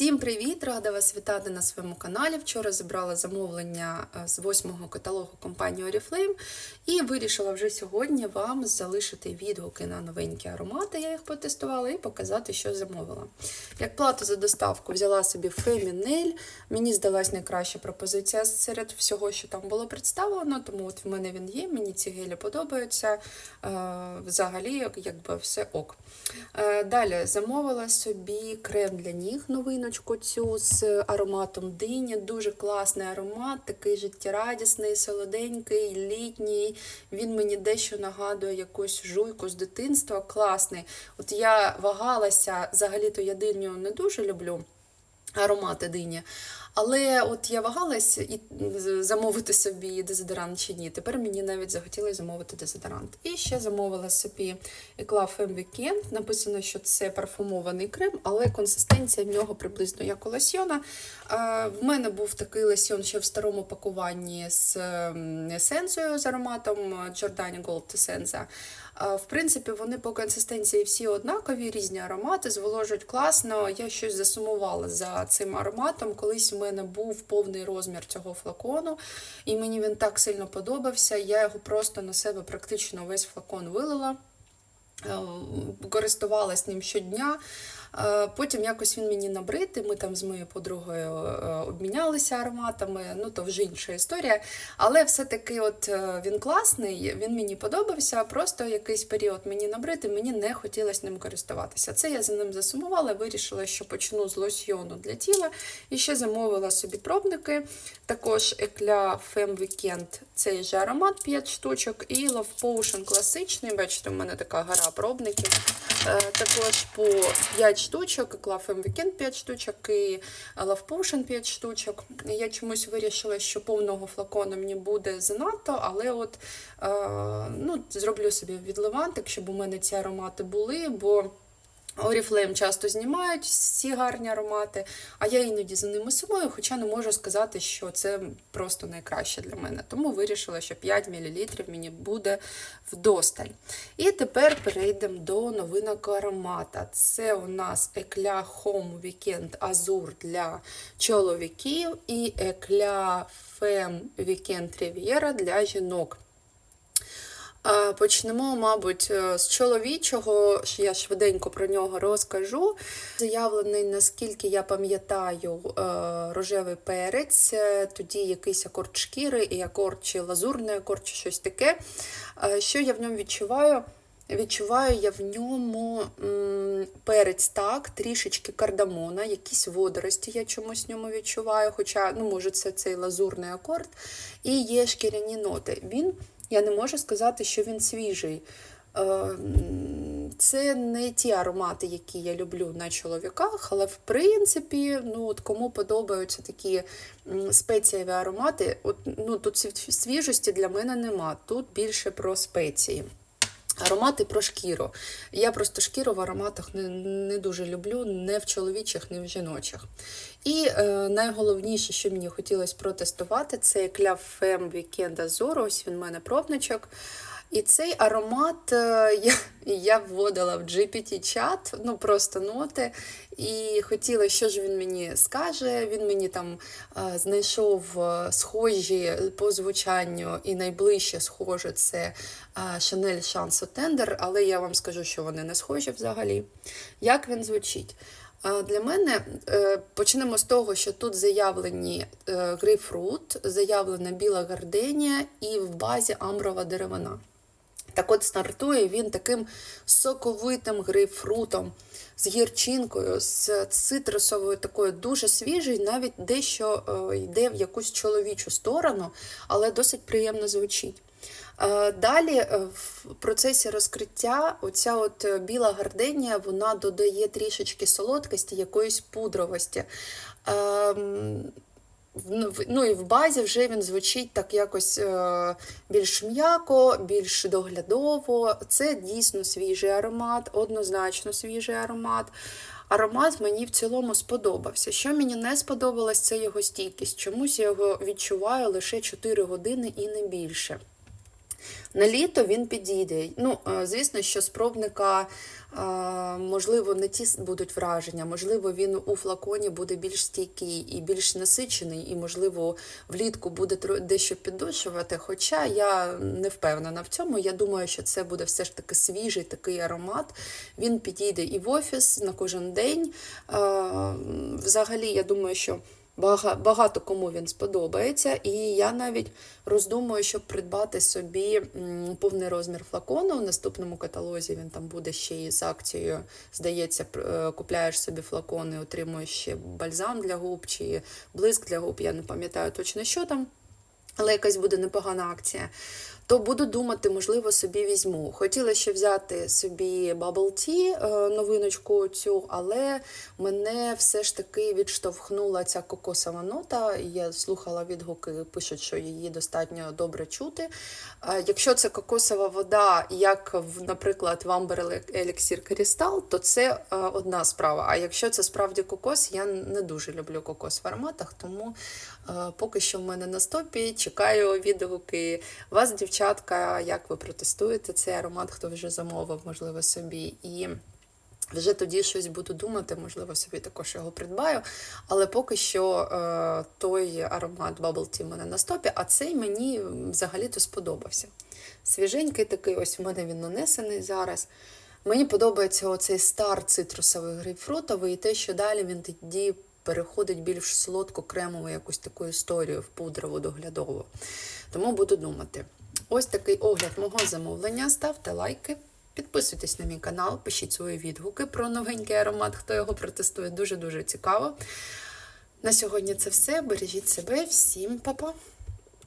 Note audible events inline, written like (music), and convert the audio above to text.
Всім привіт! Рада вас вітати на своєму каналі. Вчора зібрала замовлення е, з восьмого каталогу компанії Oriflame і вирішила вже сьогодні вам залишити відгуки на новенькі аромати. Я їх потестувала і показати, що замовила. Як плату за доставку взяла собі Feminel. Мені здалась найкраща пропозиція серед всього, що там було представлено, тому от в мене він є. Мені ці гелі подобаються. Е, Взагалі, якби все ок. Е, Далі замовила собі крем для ніг, новиночку цю з ароматом дині. Дуже класний аромат, такий життєрадісний, солоденький, літній. Він мені дещо нагадує якусь жуйку з дитинства. Класний. От я вагалася, взагалі-то я диню не дуже люблю. Аромати дині. Але от я вагалась і замовити собі дезодорант чи ні. Тепер мені навіть захотілося замовити дезодорант. І ще замовила собі Eclat Femme Weekend. Написано, що це парфумований крем, але консистенція в нього приблизно як у лосьйона. В мене був такий лосьйон ще в старому пакуванні з есенцією з ароматом Giordani Gold Essenza. В принципі, вони по консистенції всі однакові, різні аромати, зволожують класно. Я щось засумувала за цим ароматом. Колись мене був повний розмір цього флакону, і мені він так сильно подобався. Я його просто на себе практично весь флакон вилила, користувалась ним щодня. Потім якось він мені набрид, ми там з моєю подругою обмінялися ароматами, ну то вже інша історія. Але все-таки от він класний, він мені подобався. Просто якийсь період мені набрид, і мені не хотілося ним користуватися. Це я за ним засумувала, вирішила, що почну з лосьйону для тіла. І ще замовила собі пробники. Також Eclat Femme Weekend, цей же аромат 5 штучок, і Love Potion класичний. Бачите, у мене така гора пробників. Також по 5 штучок, і Club Fem Weekend 5 штучок, і Love Potion 5 штучок. Я чомусь вирішила, що повного флакону мені буде занадто, але от ну, зроблю собі відливантик, щоб у мене ці аромати були, бо Oriflame часто знімають ці гарні аромати, а я іноді за ними сумую, хоча не можу сказати, що це просто найкраще для мене. Тому вирішила, що 5 мл мені буде вдосталь. І тепер перейдемо до новинок аромата. Це у нас Eclat Home Weekend Azur для чоловіків і Eclat Femme Weekend Riviera для жінок. Почнемо, мабуть, з чоловічого, я швиденько про нього розкажу. Заявлений, наскільки я пам'ятаю, рожевий перець, тоді якийсь акорд шкіри і акорд чи лазурний акорд, чи щось таке. Що я в ньому відчуваю? Відчуваю я в ньому перець так, трішечки кардамона, якісь водорості я чомусь в ньому відчуваю, хоча, ну, може, це цей лазурний акорд, і є шкіряні ноти. Він я не можу сказати, що він свіжий. Це не ті аромати, які я люблю на чоловіках, але в принципі, ну от кому подобаються такі спецієві аромати, от, ну тут свіжості для мене нема. Тут більше про спеції. Аромати про шкіру. Я просто шкіру в ароматах не не дуже люблю, не в чоловічих, не в жіночих. І е, найголовніше, що мені хотілося протестувати, це кляфем Femme Weekend. Ось він в мене пробничок. І цей аромат е, (laughs) я я вводила в GPT-чат, ну просто ноти, і хотіла, що ж він мені скаже. Він мені там а, знайшов схожі по звучанню і найближче схоже це Chanel Chance Tender, але я вам скажу, що вони не схожі взагалі. Як він звучить? Для мене е, почнемо з того, що тут заявлені е, грейпфрут, заявлена біла гарденія і в базі амброва деревина. Так от стартує він таким соковитим грейпфрутом, з гірчинкою, з цитрусовою такою дуже свіжий, навіть дещо е, йде в якусь чоловічу сторону, але досить приємно звучить. Е, далі е, в процесі розкриття оця от біла гарденія вона додає трішечки солодкості, якоїсь пудровості. Ем, ну і в базі вже він звучить так якось е, більш м'яко, більш доглядово. Це дійсно свіжий аромат, однозначно свіжий аромат. Аромат мені в цілому сподобався. Що мені не сподобалось, це його стійкість. Чомусь я його відчуваю лише 4 години і не більше. На літо він підійде. Ну, е, звісно, що спробника, е, можливо, не ті будуть враження, можливо, він у флаконі буде більш стійкий і більш насичений, і, можливо, влітку буде дещо піддушувати. Хоча я не впевнена в цьому. Я думаю, що це буде все ж таки свіжий такий аромат. Він підійде і в офіс на кожен день. Е, Взагалі, я думаю, що. Бага- Багато кому він сподобається, і я навіть роздумую, щоб придбати собі повний розмір флакону. У наступному каталозі він там буде ще і з акцією. Здається, е, купляєш собі флакон і отримуєш ще бальзам для губ чи блиск для губ. Я не пам'ятаю точно, що там. Але якась буде непогана акція. То буду думати, можливо, собі візьму. Хотіла ще взяти собі Bubble Tea, е, новиночку цю, але мене все ж таки відштовхнула ця кокосова нота. Я слухала відгуки, пишуть, що її достатньо добре чути. Е, Якщо це кокосова вода, як наприклад, в Amber Elixir Crystal, то це е, одна справа. А якщо це справді кокос, я не дуже люблю кокос в ароматах, тому поки що в мене на стопі. Чекаю відгуки вас, дівчатка, як ви протестуєте цей аромат, хто вже замовив, можливо, собі. І вже тоді щось буду думати, можливо, собі також його придбаю. Але поки що е, той аромат Bubble Tea в мене на стопі, а цей мені взагалі-то сподобався. Свіженький такий, ось в мене він нанесений зараз. Мені подобається оцей стар цитрусовий грейпфрутовий, і те, що далі він тоді переходить більш солодко кремову якусь таку історію в пудрову доглядову. Тому буду думати. Ось такий огляд мого замовлення. Ставте лайки, підписуйтесь на мій канал, пишіть свої відгуки про новенький аромат, хто його протестує. Дуже-дуже цікаво. На сьогодні це все. Бережіть себе, всім па-па!